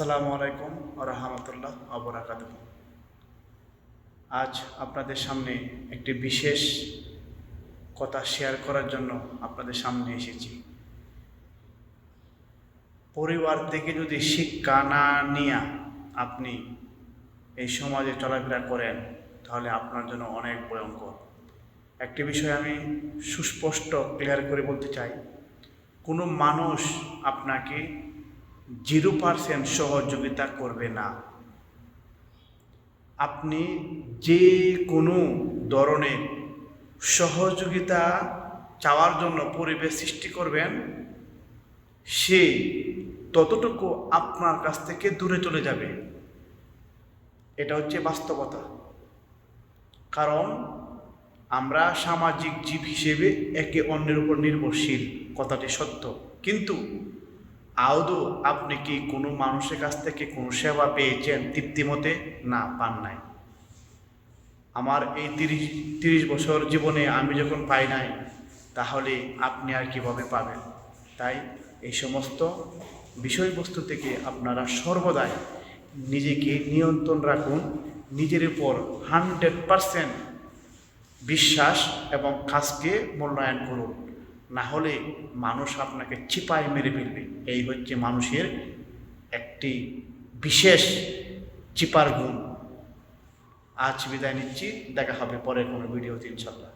আসসালামু আলাইকুম রহমতুল্লাহ আবরাকাত আজ আপনাদের সামনে একটি বিশেষ কথা শেয়ার করার জন্য আপনাদের সামনে এসেছি। পরিবার থেকে যদি শিক্ষা না নিয়ে আপনি এই সমাজে চলাফেরা করেন, তাহলে আপনার জন্য অনেক ভয়ঙ্কর। একটি বিষয় আমি সুস্পষ্ট ক্লিয়ার করে বলতে চাই। কোনো মানুষ আপনাকে জিরো পার্সেন্ট সহযোগিতা করবে না। আপনি যে কোনো ধরনের সহযোগিতা চাওয়ার জন্য পরিবেশ সৃষ্টি করবেন, সে ততটুকু আপনার কাছ থেকে দূরে চলে যাবে। এটা হচ্ছে বাস্তবতা। কারণ আমরা সামাজিক জীব হিসেবে একে অন্যের উপর নির্ভরশীল, কথাটি সত্য। কিন্তু আদৌ আপনি কি কোনো মানুষের কাছ থেকে কোনো সেবা পেয়েছেন? তৃপ্তিমতে না, পান নাই। আমার এই তিরিশ তিরিশ বছর জীবনে আমি যখন পাই নাই, তাহলে আপনি আর কীভাবে পাবেন? তাই এই সমস্ত বিষয়বস্তু থেকে আপনারা সর্বদাই নিজেকে নিয়ন্ত্রণ রাখুন। নিজের উপর হান্ড্রেড পারসেন্ট বিশ্বাস এবং কাজকে মূল্যায়ন করুন। না হলে মানুষ আপনাকে চিপায় মেরে ফেলবে। এই হচ্ছে মানুষের একটি বিশেষ চিপার গুণ। আজ বিদায় নিচ্ছি, দেখা হবে পরের কোনো ভিডিওতে ইনশাল্লাহ